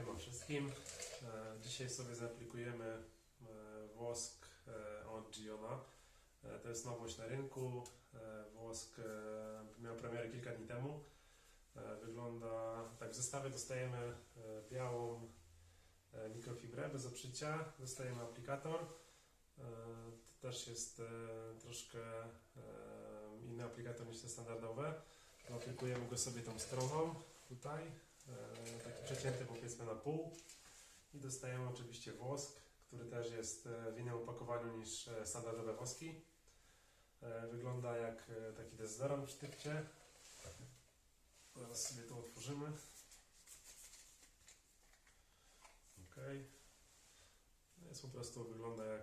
Siema wszystkim. E, Dzisiaj sobie zaaplikujemy e, wosk e, od Giona. To jest nowość na rynku. Wosk miał premierę kilka dni temu. Wygląda tak. W zestawie dostajemy białą mikrofibrę bez oprzycia. Dostajemy aplikator. To też jest troszkę inny aplikator niż te standardowe. Aplikujemy go sobie tą stroną tutaj taki przecięty powiedzmy na pół i dostajemy oczywiście wosk, który też jest e, w innym opakowaniu niż e, standardowe woski. E, Wygląda jak e, taki dezodorant w sztywcie. Zaraz sobie to otworzymy. Ok. Jest po prostu wygląda jak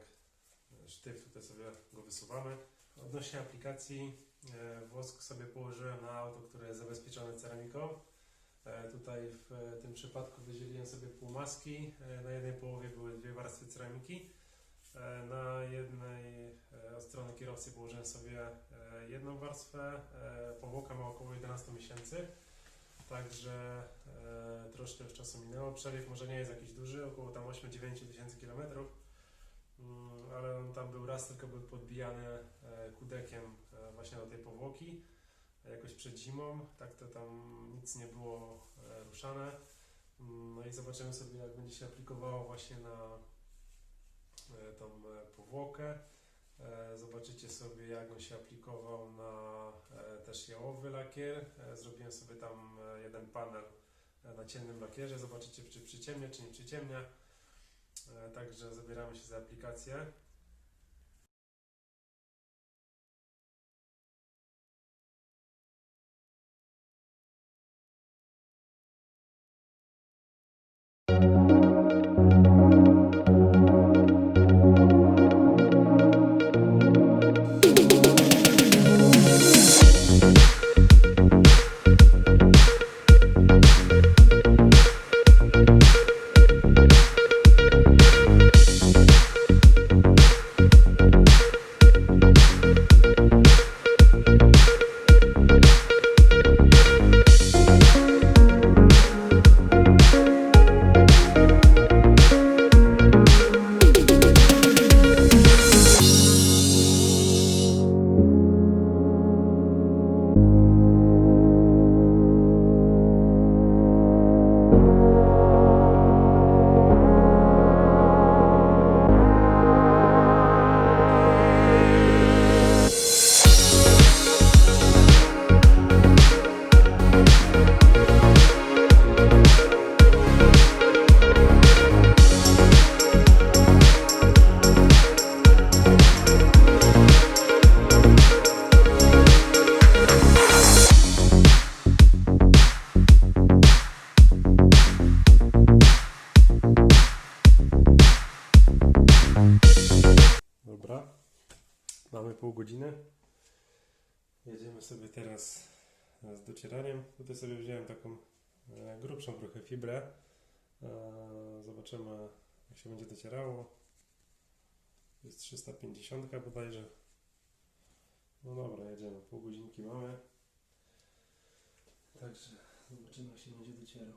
e, sztyw, tutaj sobie go wysuwamy. Odnośnie aplikacji, e, wosk sobie położyłem na auto, które jest zabezpieczone ceramiką. E, Tutaj w e, tym przypadku wydzieliłem sobie pół maski. E, Na jednej połowie były dwie warstwy ceramiki. Na jednej od strony kierowcy położyłem sobie jedną warstwę. Powłoka ma około 11 miesięcy. Także troszkę już czasu minęło. Przewiew może nie jest jakiś duży, około tam 8-9 tysięcy kilometrów. Mm, Ale on tam był raz tylko był podbijany kudekiem właśnie do tej powłoki jakoś przed zimą, tak to tam nic nie było e, ruszane. Mm, No i zobaczymy sobie, jak będzie się aplikowało właśnie na e, tą e, powłokę. Zobaczycie sobie, jak on się aplikował na też jałowy lakier. Zrobiłem sobie tam jeden panel na ciemnym lakierze. Zobaczycie, czy przyciemnia, czy nie przyciemnia. Także zabieramy się za aplikację. Pół godziny. Jedziemy sobie teraz z docieraniem. Tutaj sobie wziąłem taką e, grubszą trochę fibrę. E, Zobaczymy jak się będzie docierało. Jest 350 bodajże. No dobra, jedziemy. Pół godzinki mamy. Także zobaczymy jak się będzie docierał.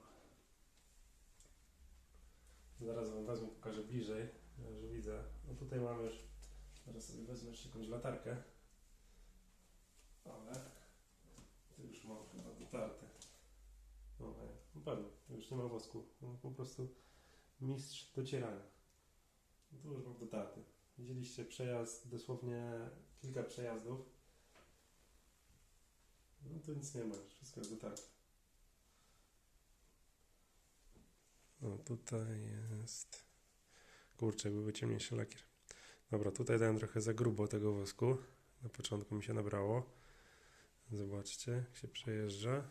Zaraz Wam wezmę, pokażę bliżej, że widzę. No tutaj mamy już Teraz sobie wezmę jeszcze jakąś latarkę. Ale to już mam chyba dotarte. No, no pewnie, już nie ma wosku. No, po prostu mistrz docierania. No to już mam dotarty. Widzieliście przejazd, dosłownie kilka przejazdów. No to nic nie ma, wszystko jest dotarte. No tutaj jest... Kurczę, byłby ciemniejszy lakier. Dobra, tutaj dałem trochę za grubo tego wosku. Na początku mi się nabrało. Zobaczcie, jak się przejeżdża.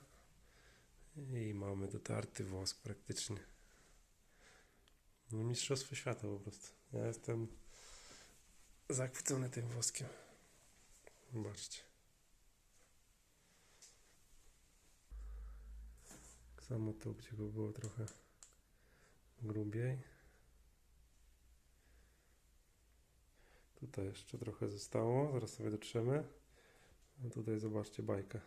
I mamy dotarty wosk praktycznie. No, mistrzostwo świata po prostu. Ja jestem zachwycony tym woskiem. Zobaczcie. Tak samo tu, gdzie go było trochę grubiej. Tutaj jeszcze trochę zostało, zaraz sobie dotrzemy. A tutaj zobaczcie bajkę.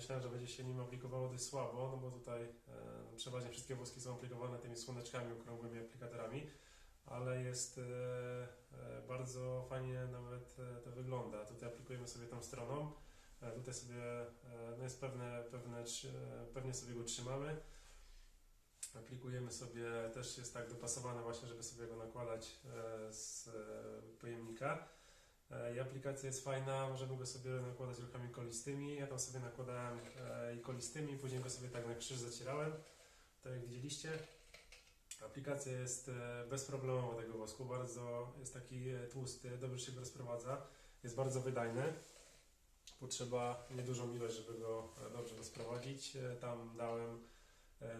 Myślałem, że będzie się nim aplikowało dość słabo, no bo tutaj e, przeważnie wszystkie włoski są aplikowane tymi słoneczkami, okrągłymi aplikatorami, ale jest e, e, bardzo fajnie nawet e, to wygląda. Tutaj aplikujemy sobie tą stroną, e, tutaj sobie e, no jest pewne, pewne, pewnie sobie go trzymamy. Aplikujemy sobie, też jest tak dopasowane właśnie, żeby sobie go nakładać z pojemnika. E, I aplikacja jest fajna, możemy go sobie nakładać ruchami kolistymi. Ja tam sobie nakładałem e, i kolistymi, później go sobie tak na krzyż zacierałem, tak jak widzieliście. Aplikacja jest e, bezproblemowa tego wosku, bardzo jest taki tłusty, dobrze się go rozprowadza, jest bardzo wydajny. Potrzeba niedużą ilość, żeby go dobrze rozprowadzić. Tam dałem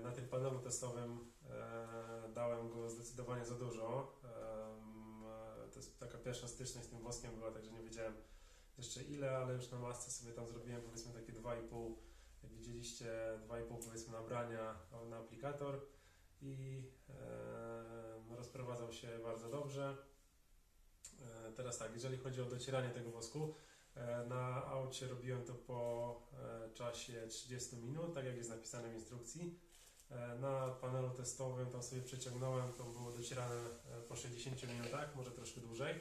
na tym panelu testowym dałem go zdecydowanie za dużo. Em, e, To jest taka pierwsza styczność z tym woskiem była, także nie wiedziałem jeszcze ile, ale już na masce sobie tam zrobiłem powiedzmy takie 2,5, jak widzieliście, 2,5 powiedzmy nabrania na aplikator i e, rozprowadzał się bardzo dobrze. E, teraz tak, jeżeli chodzi o docieranie tego wosku, e, na aucie robiłem to po e, czasie 30 minut, tak jak jest napisane w instrukcji. E, Na panelu testowym tam sobie przeciągnąłem, to było docierane e, po 60 minutach, może troszkę dłużej,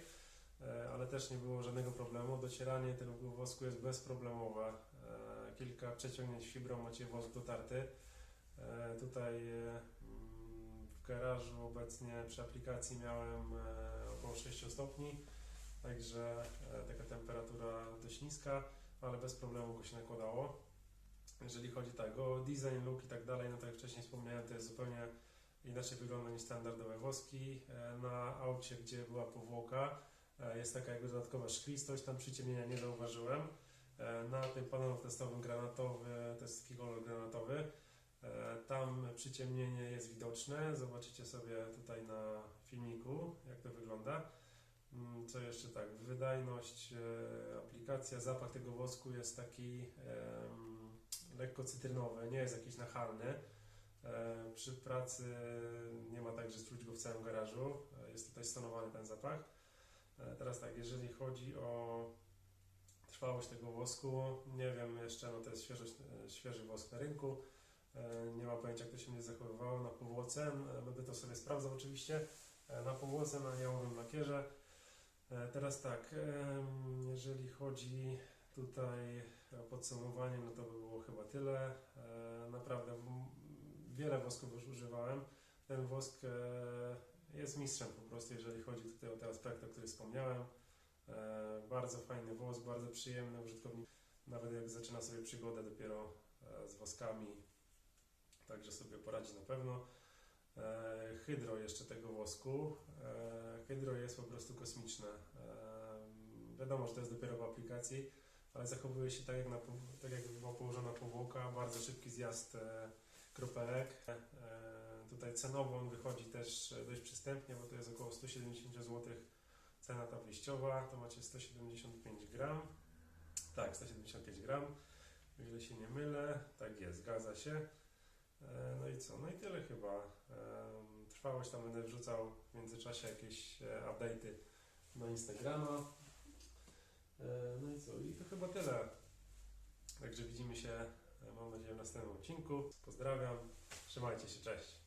e, ale też nie było żadnego problemu. Docieranie tego wosku jest bezproblemowe. Kilka przeciągnięć fibrą macie wosk dotarty. Tutaj mm, w garażu obecnie przy aplikacji miałem około 6 stopni, także taka temperatura dość niska, ale bez problemu go się nakładało. Jeżeli chodzi tak o design, look i tak dalej, no tak jak wcześniej wspomniałem, to jest zupełnie inaczej wygląda niż standardowe woski. E, Na aucie, gdzie była powłoka, e, jest taka jakby dodatkowa szklistość, tam przyciemnienia nie zauważyłem. E, Na tym panelu testowym granatowy, to jest taki kolor granatowy, tam przyciemnienie jest widoczne. Zobaczycie sobie tutaj na filmiku, jak to wygląda. Mm, Co jeszcze tak, wydajność, aplikacja, zapach tego wosku jest taki lekko cytrynowy, nie jest jakiś nachalny. E, Przy pracy nie ma tak, że go w całym garażu. E, Jest tutaj stonowany ten zapach. E, Teraz tak, jeżeli chodzi o trwałość tego wosku, nie wiem jeszcze, no to jest świeży, świeży wosk na rynku. Nie mam pojęcia, jak to się będzie zachowywało na powłoce. Będę to sobie sprawdzał oczywiście. Na powłoce, na jałowym lakierze. Teraz tak, jeżeli chodzi tutaj podsumowanie, no to by było chyba tyle. E, Naprawdę wiele wosków już używałem. Ten wosk e, jest mistrzem po prostu, jeżeli chodzi tutaj o te aspekty, o których wspomniałem. E, Bardzo fajny wosk, bardzo przyjemny użytkownik. Nawet jak zaczyna sobie przygodę dopiero z woskami, także sobie poradzi na pewno. Hydro jeszcze tego wosku. Hydro jest po prostu kosmiczne. Wiadomo, że to jest dopiero w aplikacji, ale zachowuje się tak jak, na, tak jak była położona powłoka. Bardzo szybki zjazd e, kropelek. E, Tutaj cenowo on wychodzi też e, dość przystępnie, bo to jest około 170 zł cena ta wyjściowa. To macie 175 gram. Tak, 175 gram. O ile się nie mylę. Tak jest, zgadza się. No i co? No i tyle chyba. Trwałość tam będę wrzucał w międzyczasie jakieś update'y na Instagrama. E, No i co? I to chyba tyle. Także widzimy się, e, mam nadzieję, w następnym odcinku. Pozdrawiam. Trzymajcie się, cześć.